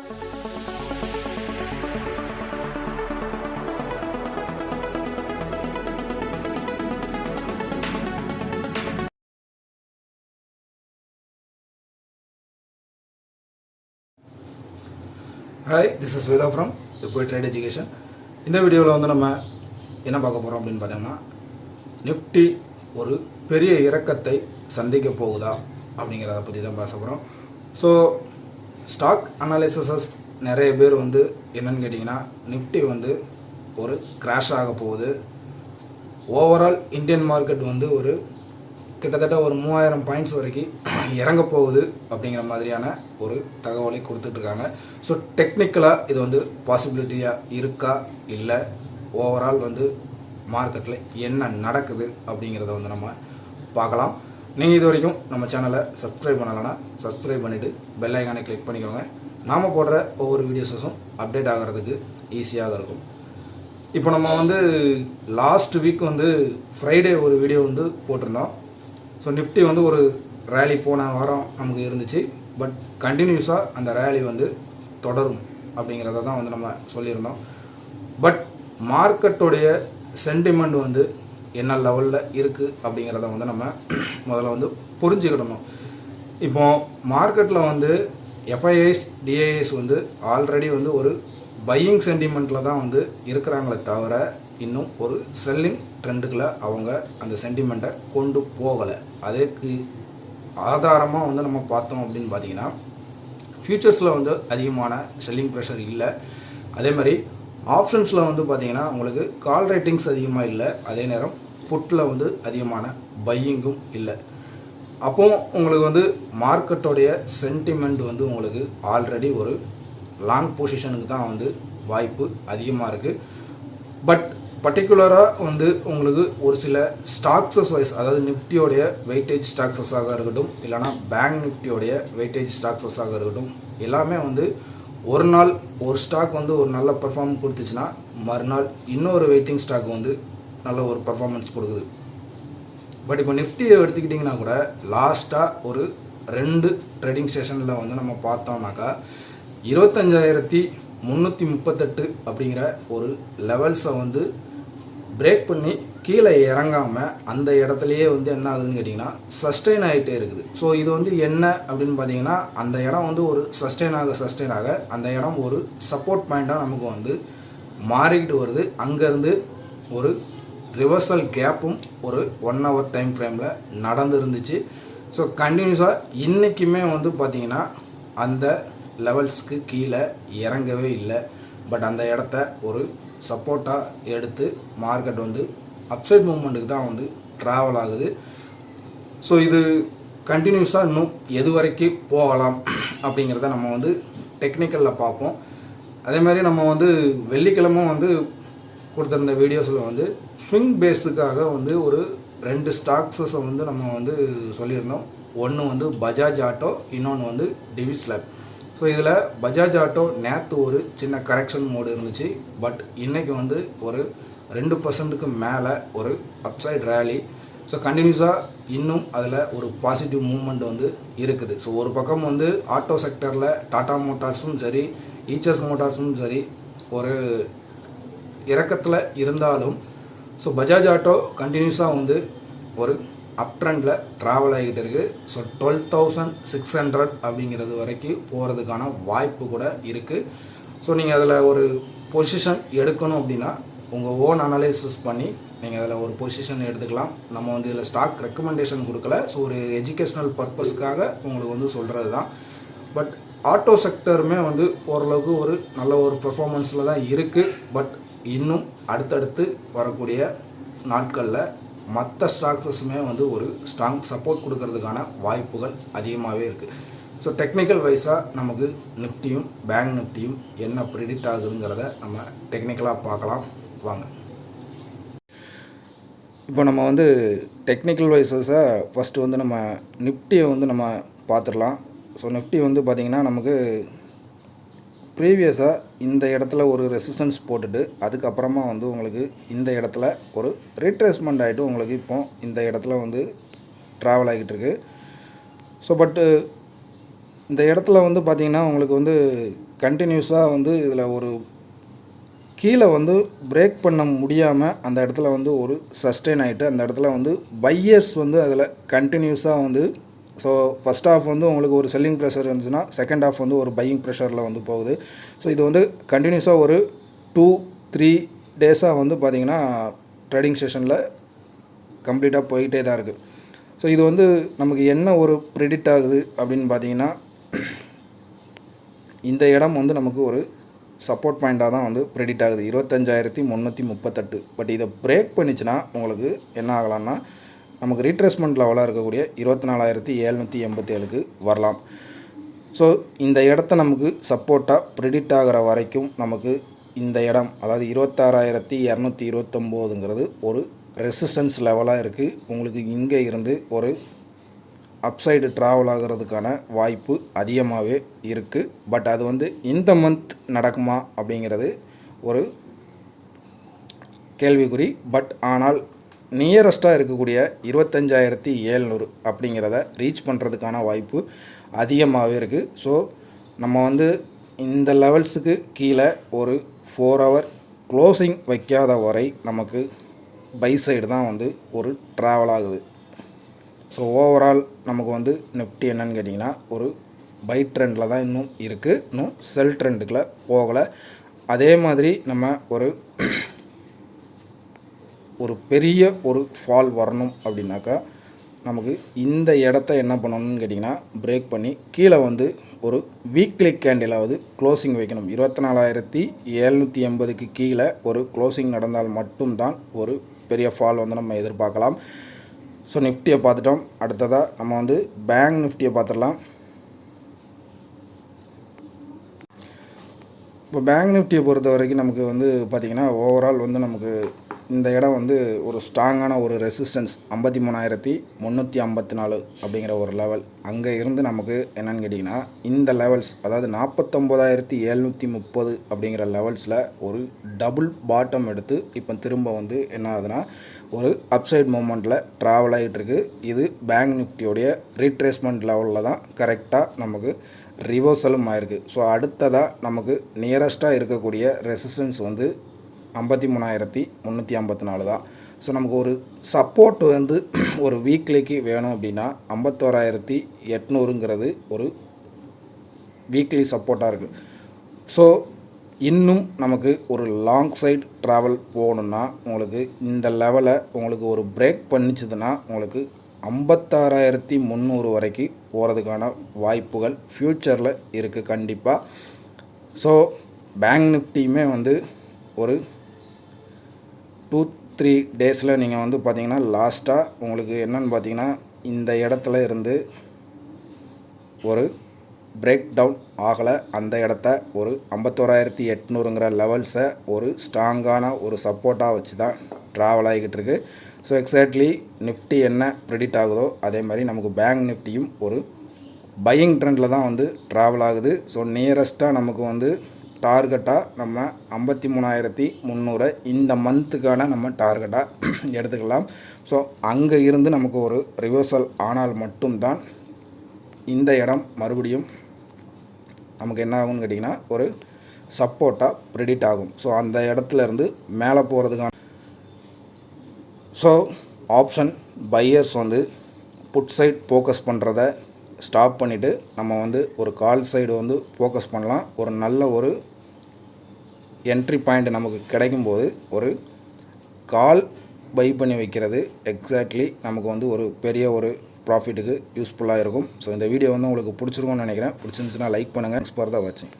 Hi this is Veda from இப்போ trade education இந்த வீடியோவில் வந்து நம்ம என்ன பார்க்க போகிறோம் அப்படின்னு பார்த்தோம்னா நிஃப்டி ஒரு பெரிய இறக்கத்தை சந்திக்க போகுதா அப்படிங்கிறத பற்றி தான் பேச போகிறோம் ஸோ ஸ்டாக் அனாலிசிசஸ் நிறைய பேர் வந்து என்னன்னு கேட்டிங்கன்னா நிஃப்டி வந்து ஒரு கிராஷ் ஆக போகுது. ஓவரால் இந்தியன் மார்க்கெட் வந்து ஒரு கிட்டத்தட்ட ஒரு மூவாயிரம் பாயிண்ட்ஸ் வரைக்கும் இறங்க போகுது அப்படிங்கிற மாதிரியான ஒரு தகவலை கொடுத்துட்ருக்காங்க. ஸோ டெக்னிக்கலாக இது வந்து பாசிபிலிட்டியாக இருக்கா? இல்லை. ஓவரால் வந்து மார்க்கெட்டில் என்ன நடக்குது அப்படிங்கிறத வந்து நம்ம பார்க்கலாம். நீங்கள் இது வரைக்கும் நம்ம சேனலை சப்ஸ்கிரைப் பண்ணலைன்னா சப்ஸ்கிரைப் பண்ணிவிட்டு பெல் ஐக்கானை கிளிக் பண்ணிக்கோங்க. நாம் போடுற ஒவ்வொரு வீடியோஸஸும் அப்டேட் ஆகிறதுக்கு ஈஸியாக இருக்கும். இப்போ நம்ம வந்து லாஸ்ட் வீக் வந்து ஃப்ரைடே ஒரு வீடியோ வந்து போட்டிருந்தோம். ஸோ நிஃப்டி வந்து ஒரு ரேலி போன வாரம் நமக்கு இருந்துச்சு. பட் கண்டினியூஸாக அந்த ரேலி வந்து தொடரும் அப்படிங்கிறத தான் வந்து நம்ம சொல்லியிருந்தோம். பட் மார்க்கெட்டுடைய சென்டிமெண்ட் வந்து என்ன லெவலில் இருக்குது அப்படிங்கிறத வந்து நம்ம முதல்ல வந்து புரிஞ்சுக்கிடணும். இப்போ மார்க்கெட்டில் வந்து எஃப்ஐஐஸ் டிஐஎஸ் வந்து ஆல்ரெடி வந்து ஒரு பையிங் சென்டிமெண்ட்டில் தான் வந்து இருக்கிறாங்களே தவிர இன்னும் ஒரு செல்லிங் ட்ரெண்டுக்குள்ளே அவங்க அந்த சென்டிமெண்ட்டை கொண்டு போகலை. அதுக்கு ஆதாரமாக வந்து நம்ம பார்த்தோம் அப்படின்னு பார்த்தீங்கன்னா ஃப்யூச்சர்ஸில் வந்து அதிகமான செல்லிங் ப்ரெஷர் இல்லை. அதே மாதிரி ஆப்ஷன்ஸில் வந்து பார்த்திங்கன்னா உங்களுக்கு கால் ரேட்டிங்ஸ் அதிகமாக இல்லை. அதே நேரம் புட்டில் வந்து அதிகமான பையிங்கும் இல்லை. அப்போ உங்களுக்கு வந்து மார்க்கெட்டோடைய சென்டிமெண்ட் வந்து உங்களுக்கு ஆல்ரெடி ஒரு லாங் பொசிஷனுக்கு தான் வந்து வாய்ப்பு அதிகமாக இருக்குது பட் பர்டிகுலராக வந்து உங்களுக்கு ஒரு சில ஸ்டாக்ஸஸ் வைஸ் அதாவது நிஃப்டியோடைய வெயிட்டேஜ் ஸ்டாக்ஸஸாக இருக்கட்டும் இல்லைனா பேங்க் நிஃப்டியோடைய வெயிட்டேஜ் ஸ்டாக்ஸஸாக இருக்கட்டும் எல்லாமே வந்து ஒரு நாள் ஒரு ஸ்டாக் வந்து ஒரு நல்ல பர்ஃபார்ம் கொடுத்துச்சுன்னா மறுநாள் இன்னொரு வெயிட்டிங் ஸ்டாக் வந்து நல்ல ஒரு பர்ஃபார்மன்ஸ் கொடுக்குது. பட் இப்போ நிஃப்டியை எடுத்துக்கிட்டிங்கன்னா கூட லாஸ்ட்டாக ஒரு ரெண்டு ட்ரேடிங் ஸ்டேஷனில் வந்து நம்ம பார்த்தோம்னாக்கா இருபத்தஞ்சாயிரத்தி முந்நூற்றி முப்பத்தெட்டு அப்படிங்கிற ஒரு லெவல்ஸை வந்து பிரேக் பண்ணி கீழே இறங்காமல் அந்த இடத்துலையே வந்து என்ன ஆகுதுன்னு கேட்டிங்கன்னா சஸ்டெயின் ஆகிட்டே இருக்குது. ஸோ இது வந்து என்ன அப்படின்னு பார்த்தீங்கன்னா அந்த இடம் வந்து ஒரு சஸ்டெயின் ஆக சஸ்டெயின் ஆக அந்த இடம் ஒரு சப்போர்ட் பாயிண்ட்டாக நமக்கு வந்து மாறிக்கிட்டு வருது. அங்கேருந்து ஒரு ரிவர்சல் கேப்பும் ஒரு ஒன் ஹவர் டைம் ஃப்ரேமில் நடந்துருந்துச்சு. ஸோ கண்டினியூஸாக இன்றைக்குமே வந்து பார்த்திங்கன்னா அந்த லெவல்ஸ்க்கு கீழே இறங்கவே இல்லை. பட் அந்த இடத்த ஒரு சப்போர்ட்டாக எடுத்து மார்க்கெட் வந்து அப்சைட் மூமெண்ட்டுக்கு தான் வந்து ட்ராவல் ஆகுது. ஸோ இது கண்டினியூஸாக இன்னும் எது வரைக்கும் போகலாம் அப்படிங்கிறத நம்ம வந்து டெக்னிக்கலில் பார்ப்போம். அதே மாதிரி நம்ம வந்து வெள்ளிக்கிழமை வந்து கொடுத்துருந்த வீடியோஸில் வந்து ஸ்விங் பேஸுக்காக வந்து ஒரு ரெண்டு ஸ்டாக்ஸஸை வந்து நம்ம வந்து சொல்லியிருந்தோம். ஒன்று வந்து பஜாஜ் ஆட்டோ இன்னொன்று வந்து டிவிஸ் லேப் ஸோ இதில் பஜாஜ் ஆட்டோ நேற்று ஒரு சின்ன கரெக்ஷன் மோடு இருந்துச்சு. பட் இன்றைக்கி வந்து ஒரு ரெண்டு பர்சன்ட்டுக்கு மேலே ஒரு அப்சைட் ரேலி ஸோ கண்டினியூஸாக இன்னும் அதில் ஒரு பாசிட்டிவ் மூமெண்ட் வந்து இருக்குது. ஸோ ஒரு பக்கம் வந்து ஆட்டோ செக்டரில் டாடா மோட்டார்ஸும் சரி ஈச்சர்ஸ் மோட்டார்ஸும் சரி ஒரு இறக்கத்தில் இருந்தாலும் ஸோ பஜாஜ் ஆட்டோ கண்டினியூஸாக வந்து ஒரு அப் ட்ரெண்டில் ட்ராவல் ஆகிட்டு இருக்குது so twelve thousand six hundred அப்படிங்கிறது வரைக்கும் போகிறதுக்கான வாய்ப்பு கூட இருக்குது ஸோ நீங்கள் அதில் ஒரு பொசிஷன் எடுக்கணும் அப்படின்னா உங்கள் ஓன் அனலைசிஸ் பண்ணி நீங்கள் அதில் ஒரு பொசிஷன் எடுத்துக்கலாம். நம்ம வந்து இதில் ஸ்டாக் ரெக்கமெண்டேஷன் கொடுக்கல. ஸோ ஒரு எஜுகேஷ்னல் பர்பஸ்க்காக உங்களுக்கு வந்து சொல்கிறது தான் பட் ஆட்டோ செக்டருமே வந்து ஓரளவுக்கு ஒரு நல்ல ஒரு பெர்ஃபார்மன்ஸில் தான் இருக்குது பட் இன்னும் அடுத்தடுத்து வரக்கூடிய நாட்களில் மற்ற ஸ்டாக்ஸஸுமே வந்து ஒரு ஸ்ட்ராங் சப்போர்ட் கொடுக்கறதுக்கான வாய்ப்புகள் அதிகமாகவே இருக்குது ஸோ டெக்னிக்கல் வைஸாக நமக்கு நிஃப்டியும் பேங்க் நிஃப்டியும் என்ன ப்ரிடிக்ட் ஆகுதுங்கிறத நம்ம டெக்னிக்கலாக பார்க்கலாம். வாங்க. இப்போ நம்ம வந்து டெக்னிக்கல் வைஸஸை ஃபஸ்ட்டு வந்து நம்ம நிஃப்டியை வந்து நம்ம பார்த்துடலாம். ஸோ நிஃப்டி வந்து பார்த்திங்கன்னா நமக்கு ப்ரீவியஸாக இந்த இடத்துல ஒரு ரெசிஸ்டன்ஸ் போட்டுட்டு அதுக்கப்புறமா வந்து உங்களுக்கு இந்த இடத்துல ஒரு ரீட்ரேஸ்மெண்ட் ஆகிட்டு உங்களுக்கு இப்போ இந்த இடத்துல வந்து ட்ராவல் ஆகிட்டு இருக்கு. ஸோ பட்டு இந்த இடத்துல வந்து பார்த்தீங்கன்னா உங்களுக்கு வந்து கண்டினியூஸாக வந்து இதில் ஒரு கீழே வந்து பிரேக் பண்ண முடியாமல் அந்த இடத்துல வந்து ஒரு சஸ்டெயின் ஆகிட்டு அந்த இடத்துல வந்து பையர்ஸ் வந்து அதில் கண்டினியூஸாக வந்து ஸோ ஃபஸ்ட் ஆஃப் வந்து உங்களுக்கு ஒரு செல்லிங் ப்ரெஷர் இருந்துச்சுன்னா செகண்ட் ஆஃப் வந்து ஒரு பையிங் ப்ரெஷரில் வந்து போகுது. ஸோ இது வந்து கண்டினியூஸாக ஒரு டூ த்ரீ டேஸாக வந்து பார்த்திங்கன்னா ட்ரேடிங் செஷனில் கம்ப்ளீட்டாக போயிட்டே தான் இருக்குது ஸோ இது வந்து நமக்கு என்ன ஒரு ப்ரெடிக்ட் ஆகுது அப்படின்னு பார்த்தீங்கன்னா இந்த இடம் வந்து நமக்கு ஒரு சப்போர்ட் பாயிண்ட்டாக தான் வந்து ப்ரெடிக்ட் ஆகுது. இருபத்தஞ்சாயிரத்தி முந்நூற்றி முப்பத்தெட்டு. பட் இதை பிரேக் பண்ணிச்சுன்னா உங்களுக்கு என்ன ஆகலாம்னா நமக்கு ரீட்ரேஸ்மெண்ட் லெவலாக இருக்கக்கூடிய இருபத்தி நாலாயிரத்தி எழுநூற்றி எண்பத்தேழுக்கு வரலாம். ஸோ இந்த இடத்த நமக்கு சப்போர்ட்டாக ப்ரிடிக்ட் ஆகிற வரைக்கும் நமக்கு இந்த இடம் அதாவது இருபத்தாறாயிரத்தி இரநூத்தி இருபத்தொம்போதுங்கிறது ஒரு ரெசிஸ்டன்ஸ் லெவலாக இருக்குது உங்களுக்கு இங்கே இருந்து ஒரு அப்சைடு ட்ராவல் ஆகிறதுக்கான வாய்ப்பு அதிகமாகவே இருக்குது பட் அது வந்து இந்த மந்த் நடக்குமா அப்படிங்கிறது ஒரு கேள்விக்குறி. பட் ஆனால் நியரஸ்ட்டாக இருக்கக்கூடிய இருபத்தஞ்சாயிரத்தி ஏழ்நூறு அப்படிங்கிறத ரீச் பண்ணுறதுக்கான வாய்ப்பு அதிகமாகவே இருக்குது ஸோ நம்ம வந்து இந்த லெவல்ஸுக்கு கீழே ஒரு ஃபோர் ஹவர் க்ளோசிங் வைக்காத வரை நமக்கு பை சைடு தான் வந்து ஒரு ட்ராவல் ஆகுது. ஸோ ஓவரால் நமக்கு வந்து நிஃப்டி என்னன்னு கேட்டிங்கன்னா ஒரு பை ட்ரெண்டில் தான் இன்னும் இருக்குது இன்னும் செல் ட்ரெண்டுக்குள்ள போகலை. அதே மாதிரி நம்ம ஒரு ஒரு பெரிய ஒரு ஃபால் வரணும் அப்படின்னாக்கா நமக்கு இந்த இடத்த என்ன பண்ணணும்னு கேட்டிங்கன்னா பிரேக் பண்ணி கீழே வந்து ஒரு வீக்லி கேண்டிலாவது க்ளோசிங் வைக்கணும். இருபத்தி நாலாயிரத்தி எழுநூற்றி எண்பதுக்கு கீழே ஒரு க்ளோசிங் நடந்தால் மட்டும்தான் ஒரு பெரிய ஃபால் வந்து நம்ம எதிர்பார்க்கலாம். ஸோ நிஃப்டியை பார்த்துட்டோம். அடுத்ததாக நம்ம வந்து பேங்க் நிஃப்டியை பார்த்துடலாம். இப்போ பேங்க் நிஃப்டியை பொறுத்த வரைக்கும் நமக்கு வந்து பார்த்திங்கன்னா ஓவரால் வந்து நமக்கு இந்த இடம் வந்து ஒரு ஸ்ட்ராங்கான ஒரு ரெசிஸ்டன்ஸ். ஐம்பத்தி மூணாயிரத்தி முந்நூற்றி ஐம்பத்தி நாலு அப்படிங்கிற ஒரு லெவல் அங்கே இருந்து நமக்கு என்னென்னு கேட்டிங்கன்னா இந்த லெவல்ஸ் அதாவது நாற்பத்தொம்போதாயிரத்தி எழுநூற்றி முப்பது அப்படிங்கிற லெவல்ஸில் ஒரு டபுள் பாட்டம் எடுத்து இப்போ திரும்ப வந்து என்ன ஆகுதுன்னா ஒரு அப்சைட் மூமெண்ட்டில் ட்ராவல் ஆகிட்டுருக்கு இது பேங்க் நிஃப்டியோடைய ரீட்ரேஸ்மெண்ட் லெவலில் தான் கரெக்டாக நமக்கு ரிவர்சலும் ஆயிருக்கு. ஸோ அடுத்ததாக நமக்கு நியரஸ்ட்டாக இருக்கக்கூடிய ரெசிஸ்டன்ஸ் வந்து ஐம்பத்தி மூணாயிரத்தி முந்நூற்றி ஐம்பத்தி நாலு தான். ஸோ நமக்கு ஒரு சப்போர்ட் வந்து ஒரு வீக்லிக்கு வேணும் அப்படின்னா ஐம்பத்தோராயிரத்தி எட்நூறுங்கிறது ஒரு வீக்லி சப்போர்ட்டாக இருக்குது ஸோ இன்னும் நமக்கு ஒரு லாங் சைடு ட்ராவல் போகணுன்னா உங்களுக்கு இந்த லெவலை உங்களுக்கு ஒரு பிரேக் பண்ணிச்சுதுன்னா உங்களுக்கு ஐம்பத்தாறாயிரத்தி முந்நூறு வரைக்கும் போகிறதுக்கான வாய்ப்புகள் ஃப்யூச்சரில் இருக்குது கண்டிப்பாக ஸோ பேங்க் நிஃப்டியுமே வந்து ஒரு டூ த்ரீ டேஸில் நீங்கள் வந்து பார்த்தீங்கன்னா லாஸ்ட்டாக உங்களுக்கு என்னென்னு பார்த்தீங்கன்னா இந்த இடத்துல இருந்து ஒரு பிரேக் டவுன் ஆகலை. அந்த இடத்த ஒரு ஐம்பத்தோராயிரத்தி எட்நூறுங்கிற லெவல்ஸை ஒரு ஸ்ட்ராங்கான ஒரு சப்போர்ட்டாக வச்சு தான் ட்ராவல் ஆகிக்கிட்டு இருக்கு. ஸோ எக்ஸாக்ட்லி நிஃப்டி என்ன ப்ரெடிட் ஆகுதோ அதே மாதிரி நமக்கு பேங்க் நிஃப்டியும் ஒரு பையிங் ட்ரெண்டில் தான் வந்து ட்ராவல் ஆகுது. ஸோ நியரஸ்ட்டாக நமக்கு வந்து டார்கெட்டாக நம்ம ஐம்பத்தி மூணாயிரத்தி முந்நூறு இந்த மந்த்துக்கான நம்ம டார்கெட்டாக எடுத்துக்கலாம். ஸோ அங்கே இருந்து நமக்கு ஒரு ரிவர்சல் ஆனால் மட்டும்தான் இந்த இடம் மறுபடியும் நமக்கு என்ன ஆகும்னு கேட்டிங்கன்னா ஒரு சப்போர்ட்டாக ப்ரெடிட் ஆகும். ஸோ அந்த இடத்துல இருந்து மேலே போகிறதுக்கான ஸோ ஆப்ஷன் பையர்ஸ் வந்து புட் சைட் ஃபோக்கஸ் பண்ணுறத ஸ்டாப் பண்ணிவிட்டு நம்ம வந்து ஒரு கால் சைடு வந்து ஃபோக்கஸ் பண்ணலாம். ஒரு நல்ல ஒரு என்ட்ரி பாயிண்ட் நமக்கு கிடைக்கும்போது ஒரு கால் பை பண்ணி வைக்கிறது எக்ஸாக்ட்லி நமக்கு வந்து ஒரு பெரிய ஒரு ப்ராஃபிட்டுக்கு யூஸ்ஃபுல்லாக இருக்கும். ஸோ இந்த வீடியோ வந்து உங்களுக்கு பிடிச்சிருக்கும்னு நினைக்கிறேன். பிடிச்சிருந்துச்சுன்னா லைக் பண்ணுங்கள் ஃபார் த வாட்சிங்